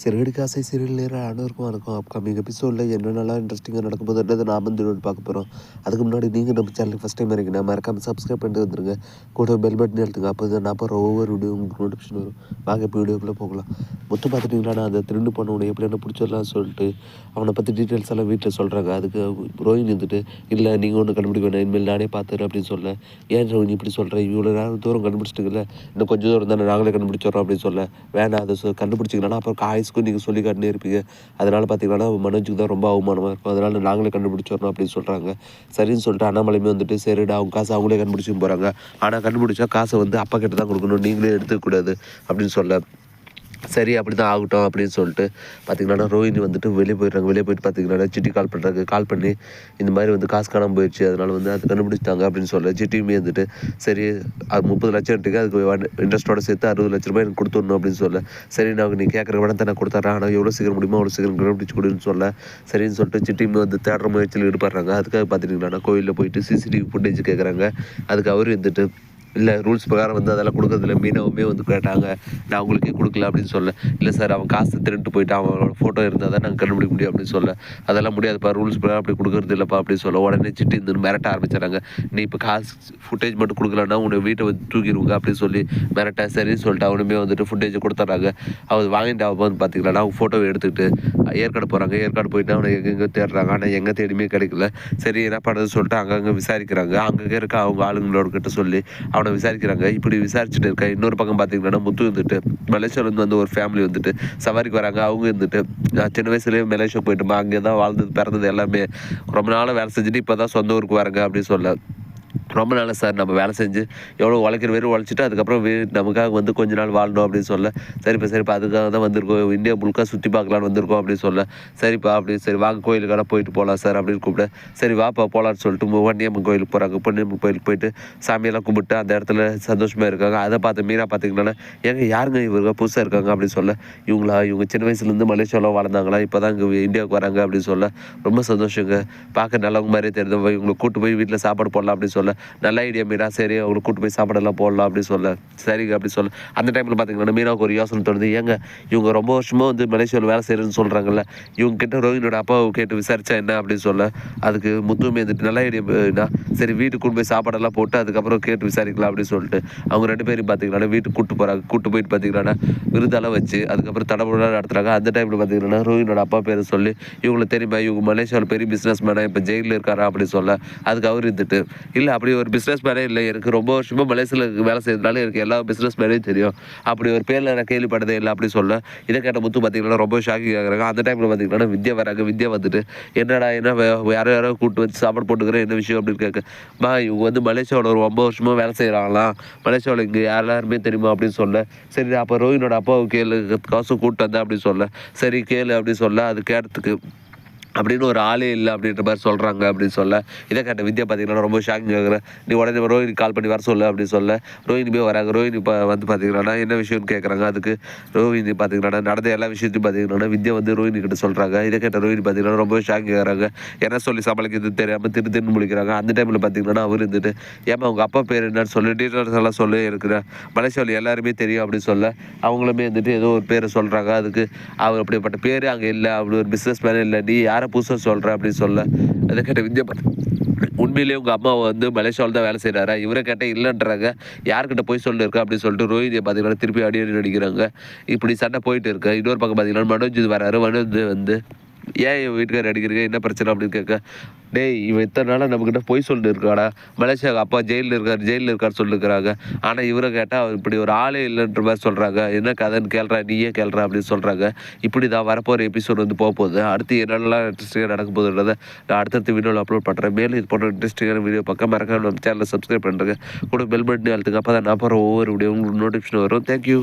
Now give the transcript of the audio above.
சிறுகடி காசை சீரியல் நேரம் அனைவருக்கும் வணக்கம். அப்கமிங் எபிசோடில் என்னென்னலாம் இன்ட்ரெஸ்டிங்காக நடக்கும் போதுன்றது நான் வந்து பார்க்க போகிறோம் அதுக்கு முன்னாடி நீங்கள் நம்ம சேனலுக்கு ஃபஸ்ட் டைம் இருக்கீங்க மறக்காமல் சப்ஸ்கிரைப் பண்ணிட்டு வந்துருங்க. கூட பெல் பட்டன் எழுத்துங்க அப்போ தான் நான் போகிற ஒவ்வொரு வீடியோ உங்களுக்கு நோட்டிஃபிகேஷன் வரும். வாங்க இப்போ வீடியோக்குள்ளே போகலாம். மொத்தம் பார்த்துட்டிங்களா? நான் அந்த திருண்டு பண்ணவனை எப்படி என்ன பிடிச்சிடலாம் சொல்லிட்டு அவனை பற்றி டீட்டெயில்ஸ் எல்லாம் வீட்டில் சொல்கிறாங்க அதுக்கு ரோஹின் இருந்துட்டு இல்லை நீங்கள் ஒன்று கண்டுபிடிக்க வேணாம். இனிமேல் நானே பார்த்துறேன் அப்படின்னு சொல்ல. ஏன் ரோஹின் இப்படி சொல்கிறேன் இவ்வளோ நேரம் தூரம் கண்டுபிடிச்சிட்டுங்கல்ல. இன்னும் கொஞ்சம் தூரம் தானே நாங்களே கண்டுபிடிச்சிடுறோம் அப்படின்னு சொல்ல. வேணாம் அதை கண்டுபிடிச்சிங்கன்னா அப்புறம் காய்ஸ்க்கும் நீங்கள் சொல்லி காட்டினே இருப்பீங்க. அதனால் பார்த்தீங்கன்னா மனோஜுக்கு தான் ரொம்ப அவமானமாக இருக்கும். அதனால் நாங்களே கண்டுபிடிச்சிடணும் அப்படின்னு சொல்கிறாங்க சரின்னு சொல்லிட்டு அண்ணாமலையுமே வந்துட்டு சரிடா அவங்க காசை அவங்களே கண்டுபிடிச்சும் போகிறாங்க ஆனால் கண்டுபிடிச்சா காசை வந்து அப்பா கிட்ட தான் கொடுக்கணும். நீங்களே எடுத்துக்கூடாது அப்படின்னு சொல்ல சரி அப்படி தான் ஆகட்டும் அப்படின்னு சொல்லிட்டு பார்த்தீங்கன்னா ரோஹினி வந்துட்டு வெளியே போயிடுறாங்க. வெளியே போயிட்டு பார்த்தீங்கன்னா சிட்டி கால் பண்ணுறாங்க கால் பண்ணி இந்த மாதிரி வந்து காசு காணாமல் போயிடுச்சு அதனால் வந்து அது கண்டுபிடிச்சிட்டாங்க அப்படின்னு சொல்ல சிட்டியுமே வந்துட்டு சரி அது முப்பது லட்சம் இருக்குது அதுக்கு இன்ட்ரெஸ்ட்டோட சேர்த்து அறுபது லட்ச ரூபாய் எனக்கு கொடுத்துடணும் அப்படின்னு சொல்ல சரி நான் நீ கேட்குற பணத்தை நான் கொடுத்துட்றேன் ஆனால் எவ்வளோ சீக்கிரம் முடியுமோ அவ்வளோ சீக்கிரம் கண்டுபிடிச்சு கொடுன்னு சொல்ல சரின்னு சொல்லிட்டு சிட்டியுமே வந்து தேடுற முயற்சியில் ஈடுபடுறாங்க. அதுக்காக பார்த்துட்டிங்கன்னா கோயிலில் போயிட்டு சிசிடிவி ஃபுட்டேஜ் கேட்குறாங்க அதுக்கு அவர் வந்துட்டு இல்லை ரூல்ஸ் பிரகாரம் வந்து அதெல்லாம் கொடுக்கறதில்ல. மீனவுமே வந்து கேட்டாங்க நான் உங்களுக்கே கொடுக்கல அப்படின்னு சொல்ல. இல்லை சார் அவன் காசு திருட்டு போயிட்டு அவனோட ஃபோட்டோ இருந்தால் தான் நாங்கள் கண்டுபிடிக்க முடியும் அப்படின்னு சொல்ல. அதெல்லாம் முடியாதுப்பா ரூல்ஸ் பிரகாரம் அப்படி கொடுக்கறது இல்லைப்பா அப்படின்னு சொல்ல. உடனே சிட்டு இந்த மிரட்ட ஆரம்பிச்சிடறாங்க நீ இப்போ காசு ஃபுட்டேஜ் மட்டும் கொடுக்கலன்னா உன்னை வீட்டை வந்து தூக்கிடுவாங்க அப்படின்னு சொல்லி மிரட்ட சரின்னு சொல்லிட்டு அவனுமே வந்துட்டு ஃபுட்டேஜ் கொடுத்துட்றாங்க. அவர் வாங்கிட்டு அவன் வந்து பார்த்தீங்கன்னா அவங்க ஃபோட்டோவை எடுத்துக்கிட்டு ஏற்காடு போகிறாங்க ஏற்காடு போயிட்டு அவனை எங்கெங்கே தேடுறாங்க? ஆனால் எங்கே தேடியுமே கிடைக்கல. சரி என்ன பண்ணுறது சொல்லிட்டு அங்கங்கே விசாரிக்கிறாங்க. அங்கங்கே இருக்க அவங்க ஆளுங்களோட கிட்ட சொல்லி அவனை விசாரிக்கிறாங்க. இப்படி விசாரிச்சுட்டு இருக்க இன்னொரு பக்கம் பார்த்தீங்கன்னா முத்து வந்துட்டு மலேசியாவிலேருந்து வந்து ஒரு ஃபேமிலி வந்துட்டு சவாரிக்கு வராங்க. அவங்க இருந்துட்டு நான் சின்ன வயசுலேயே மலேசியா போயிட்டுமா? அங்கே தான் வாழ்ந்தது பிறந்தது எல்லாமே. ரொம்ப நாளாக வேலை செஞ்சுட்டு இப்போ தான் சொந்த ஊருக்கு வராங்க அப்படின்னு சொல்ல ரொம்ப நல்ல சார் நம்ம வேலை செஞ்சு எவ்வளோ உழைக்கிற வெறும் உழைச்சிட்டு அதுக்கப்புறம் வீ நமக்காக வந்து கொஞ்ச நாள் வாழணும் அப்படின்னு சொல்ல சரிப்பா சரிப்பா அதுக்காக தான் வந்திருக்கோம். இந்தியா முழுக்க சுற்றி பார்க்கலான்னு வந்திருக்கோம் அப்படின்னு சொல்ல சரிப்பா அப்படி சரி வாங்க கோயிலுக்கான போயிட்டு போகலாம் சார் அப்படின்னு கூப்பிட சரி வாப்பா போகலான்னு சொல்லிட்டு முவண்ணியம்மன் கோயிலுக்கு போகிறாங்க பொன்னியம்மன் கோயிலுக்கு போயிட்டு சாமியெல்லாம் கும்பிட்டு அந்த இடத்துல சந்தோஷமாக இருக்காங்க. அதை பார்த்து மீனா பார்த்தீங்கன்னா ஏங்க யாருங்க இவங்க? புதுசாக இருக்காங்க. அப்படின்னு சொல்ல இவங்களா? இவங்க சின்ன வயசுலேருந்து மலேசியாவில் வளர்ந்தாங்களா இப்போ தான் இங்கே இந்தியாவுக்கு வராங்க. அப்படின்னு சொல்ல ரொம்ப சந்தோஷங்க. பார்க்க நல்லவங்க மாதிரியே தெரிஞ்சவங்க இவங்களை கூட்டு போய் வீட்டில் சாப்பாடு போடலாம். அப்படின்னு சொல்ல நல்ல ஐடியா மீரா. சரி அவங்களுக்கு கூட்டு போய் சாப்பாடெல்லாம் போடலாம் அப்படின்னு சொல்ல. சரிங்க அப்படி சொல்ல. அந்த டைமில் பார்த்தீங்கன்னா மீனாவுக்கு ஒரு யோசனை தோணுது. ஏங்க இவங்க ரொம்ப வருஷமாக வந்து மலேசியாவில் வேலை செய்கிறேன்னு சொல்கிறாங்கல்ல இவங்க கிட்ட ரோஹினோட அப்பாவை கேட்டு விசாரிச்சா என்ன அப்படின்னு சொல்ல. அதுக்கு முத்துமே இருந்துட்டு நல்ல ஐடியா சரி வீட்டுக்கு கொண்டு போய் சாப்பாடெல்லாம் போட்டு அதுக்கப்புறம் கேட்டு விசாரிக்கலாம் அப்படின்னு சொல்லிட்டு அவங்க ரெண்டு பேரும் பார்த்தீங்கன்னா வீட்டுக்கு கூட்டு போகிறாங்க கூட்டு போயிட்டு பார்த்தீங்கன்னா விருதெல்லாம் வச்சு அதுக்கப்புறம் தடபுடலாம் நடத்துகிறாங்க அந்த டைமில் பார்த்தீங்கன்னா ரோஹினோட அப்பா பேரை சொல்லி இவங்களை தெரியுமா? இவங்க மலேசியாவில் பெரிய பிஸ்னஸ் மேனாக இப்போ ஜெயிலில் இருக்காரா? அப்படின்னு சொல்ல அதுக்கு அவர் இருந்துட்டு இல்லை அப்படி அப்படி ஒரு பிஸ்னஸ் மேனே இல்லை. எனக்கு ரொம்ப வருஷமாக மலேசியில் வேலை செய்யறதுனால எனக்கு எல்லா பிஸ்னஸ் மேனேயும் தெரியும். அப்படி ஒரு பேரில் நான் கேள்விப்பட்டதே இல்லை அப்படி சொல்ல. இதை கேட்ட முத்து பார்த்தீங்கன்னா ரொம்ப ஷாக்கிங் ஆகுறாங்க அந்த டைமில் பார்த்தீங்கன்னா வித்யா வராங்க. வித்யா வந்துட்டு என்னடா என்ன யாரோ யாரோ கூப்பிட்டு வச்சு சாப்பாடு போட்டுக்கிறேன். என்ன விஷயம்? அப்படின்னு கேட்க மா இவங்க வந்து மலேசியாவில் ஒரு ஒம்பது வருஷமாக வேலை செய்கிறாங்களாம் மலேசியாவில் இங்கே எல்லாருமே தெரியுமா? அப்படின்னு சொல்ல சரி அப்போ ரோஹினோட அப்பாவை கேளு. காசு கூப்பிட்டு வந்தேன். அப்படின்னு சொல்ல சரி கேளு. அப்படின்னு சொல்ல அது கேட்டதுக்கு அப்படின்னு ஒரு ஆளே இல்லை அப்படின்ற மாதிரி சொல்கிறாங்க அப்படின்னு சொல்ல. இதை கேட்ட வித்யா பார்த்தீங்கன்னா ரொம்ப ஷாக்கிங் கேட்குறேன் நீ உடனே ரோஹினி கால் பண்ணி வர சொல்லு அப்படின்னு சொல்ல. ரோஹினி போய் வராங்க. ரோஹினி இப்போ வந்து பார்த்தீங்கன்னா என்ன விஷயம்னு கேட்குறாங்க அதுக்கு ரோஹினி பார்த்தீங்கன்னா நடந்த எல்லா விஷயத்தையும் பார்த்தீங்கன்னா வித்யா வந்து ரோஹினி கிட்ட சொல்கிறாங்க இதை கேட்ட ரோஹினி பார்த்தீங்கன்னா ரொம்ப ஷாக்கிங் கேட்குறாங்க என்ன சொல்லி சமாளிக்கிறது தெரியாமல் திரு திருன்னு முழிக்கிறாங்க. அந்த டைமில் பார்த்தீங்கன்னா அவர் இருந்துட்டு ஏமா அவங்க அப்பா பேர் என்னன்னு சொல்லி. டீட்டெயில்ஸ் எல்லாம் சொல்லி இருக்கிற மலேசியாவில் எல்லாருமே தெரியும் அப்படின்னு சொல்ல. அவங்களுமே வந்துட்டு ஏதோ ஒரு பேரை சொல்கிறாங்க அதுக்கு அவர் அப்படிப்பட்ட பேர் அங்கே இல்லை. அப்படி ஒரு பிஸ்னஸ் மேனே இல்லை. நீ யாரை புதுசாக சொல்கிற அப்படின்னு சொல்ல அதை கேட்ட வித்யா உண்மையிலேயே உங்கள் அம்மா வந்து மலேசியாவில் தான் வேலை செய்கிறாரா இவரை கேட்டால் இல்லைன்றாங்க. யார்கிட்ட போய் சொல்லியிருக்கா அப்படின்னு சொல்லிட்டு ரோஹினியை பார்த்தீங்கன்னா திருப்பி அடி அடி நடிக்கிறாங்க இப்படி சண்டை போயிட்டு இருக்கு. இன்னொரு பக்கம் பார்த்தீங்கன்னா மனோஜ் வராரு. மனோஜ் வந்து ஏன் என் வீட்டுக்காரர் அடிக்கிறீங்க? என்ன பிரச்சனை அப்படின்னு கேட்க டேய் இவன் இத்தனை நாளாக நம்மக்கிட்ட பொய் சொல்லிட்டு இருக்காடா. மலேசியா அப்பா ஜெயிலில் இருக்கார் ஜெயிலில் இருக்கார் சொல்லிருக்கிறாங்க. ஆனால் இவரை கேட்டால் அவர் இப்படி ஒரு ஆளே இல்லைன்ற மாதிரி சொல்கிறாங்க என்ன கதைன்னு கேள்றா நீயே கேள்றா? அப்படின்னு சொல்கிறாங்க இப்படி தான் வரப்போகிற எபிசோட் வந்து போக போகுது அடுத்து என்னென்னலாம் இன்ட்ரெஸ்டிங்காக நடக்க போகுதுன்றதை நான் அடுத்தடுத்த வீடியோவில் அப்லோட் பண்ணுறேன் மேலும் இது போன்ற இன்ட்ரெஸ்டிங்கான வீடியோ பக்கம் மறக்காம நம்ம சேனலை சப்ஸ்கிரைப் பண்ணுறேங்க கூட பெல் பட்டன் அழுத்துக்கு அப்போ தான் நான் போகிற ஒவ்வொரு வீடியோ உங்களுக்கு நோட்டிஃபிகேஷன் வரும் தேங்க்யூ